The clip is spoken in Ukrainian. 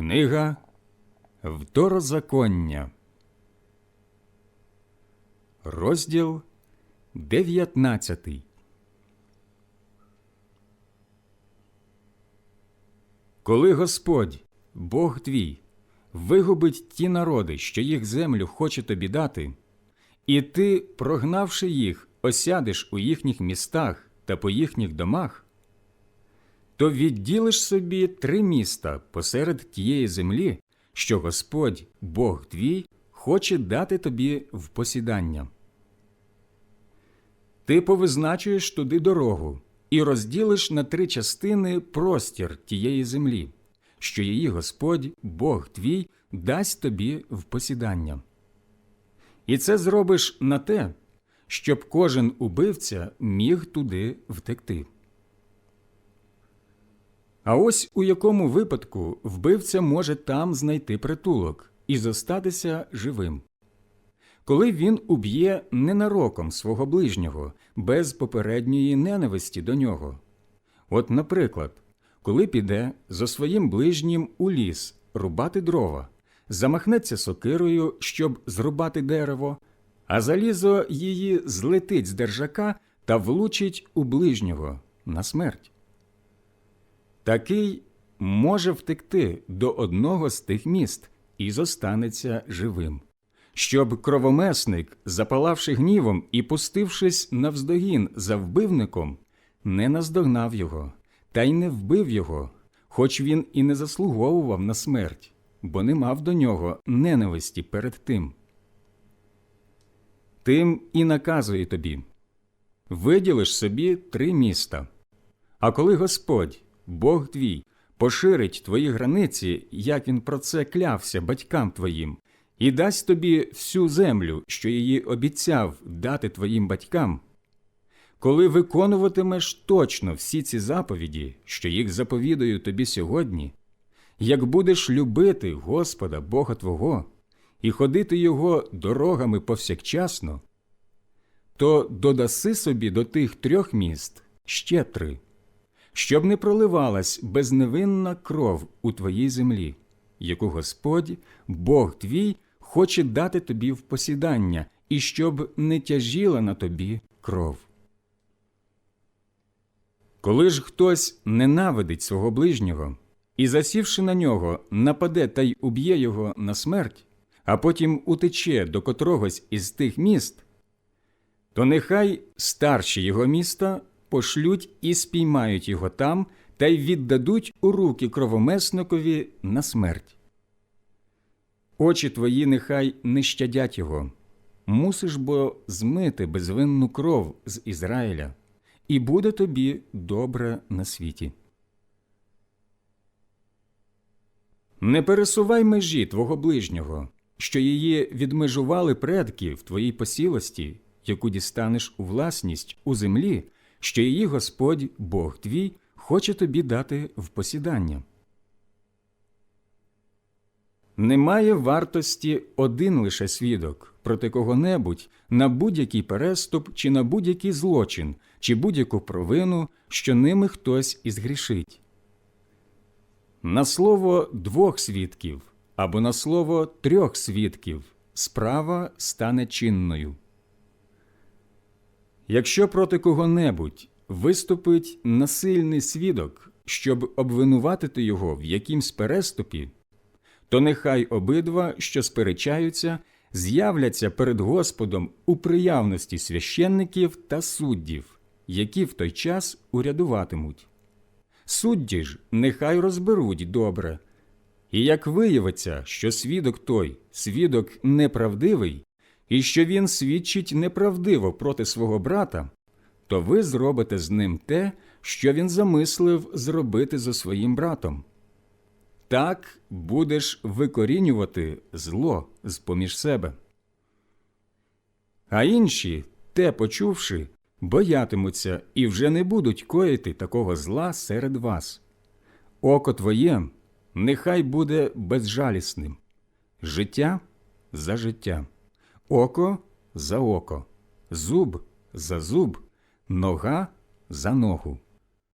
Книга Второзаконня, розділ 19 Коли Господь, Бог твій, вигубить ті народи, що їх землю хоче тобі дати, і ти, прогнавши їх, осядеш у їхніх містах та по їхніх домах, то відділиш собі три міста посеред тієї землі, що Господь, Бог твій, хоче дати тобі в посідання. Ти повизначуєш туди дорогу і розділиш на три частини простір тієї землі, що її Господь, Бог твій, дасть тобі в посідання. І це зробиш на те, щоб кожен убивця міг туди втекти. А ось у якому випадку вбивця може там знайти притулок і зостатися живим. Коли він уб'є ненароком свого ближнього без попередньої ненависті до нього. От, наприклад, коли піде за своїм ближнім у ліс рубати дрова, замахнеться сокирою, щоб зрубати дерево, а залізо її злетить з держака та влучить у ближнього на смерть. Такий може втекти до одного з тих міст і зостанеться живим, щоб кровомесник, запалавши гнівом і пустившись навздогін за вбивником, не наздогнав його та й не вбив його, хоч він і не заслуговував на смерть, бо не мав до нього ненависті перед тим. Тим і наказує тобі виділиш собі три міста. А коли Господь, Бог твій, поширить твої границі, як він про це клявся батькам твоїм, і дасть тобі всю землю, що її обіцяв дати твоїм батькам, коли виконуватимеш точно всі ці заповіді, що їх заповідаю тобі сьогодні, як будеш любити Господа Бога Твого і ходити Його дорогами повсякчасно, то додаси собі до тих трьох міст ще три щоб не проливалась безневинна кров у твоїй землі, яку Господь, Бог твій, хоче дати тобі в посідання, і щоб не тяжіла на тобі кров. Коли ж хтось ненавидить свого ближнього і, засівши на нього, нападе та й уб'є його на смерть, а потім утече до котрогось із тих міст, то нехай старші його міста пошлють і спіймають його там та й віддадуть у руки кровомесникові на смерть. Очі твої нехай не щадять його. Мусиш бо змити безвинну кров з Ізраїля, і буде тобі добре на світі. Не пересувай межі твого ближнього, що її відмежували предки в твоїй посілості, яку дістанеш у власність у землі, що її Господь, Бог твій, хоче тобі дати в посідання. Немає вартості один лише свідок проти кого-небудь на будь-який переступ чи на будь-який злочин, чи будь-яку провину, що ними хтось і згрішить. На слово двох свідків або на слово трьох свідків справа стане чинною. Якщо проти кого-небудь виступить насильний свідок, щоб обвинуватити його в якимсь переступі, то нехай обидва, що сперечаються, з'являться перед Господом у приявності священників та суддів, які в той час урядуватимуть. Судді ж нехай розберуть добре. І як виявиться, що свідок той свідок неправдивий, і що він свідчить неправдиво проти свого брата, то ви зробите з ним те, що він замислив зробити за своїм братом. Так будеш викорінювати зло з поміж себе. А інші, те почувши, боятимуться і вже не будуть коїти такого зла серед вас. Око твоє нехай буде безжалісним, життя за життя око за око, зуб за зуб, нога за ногу.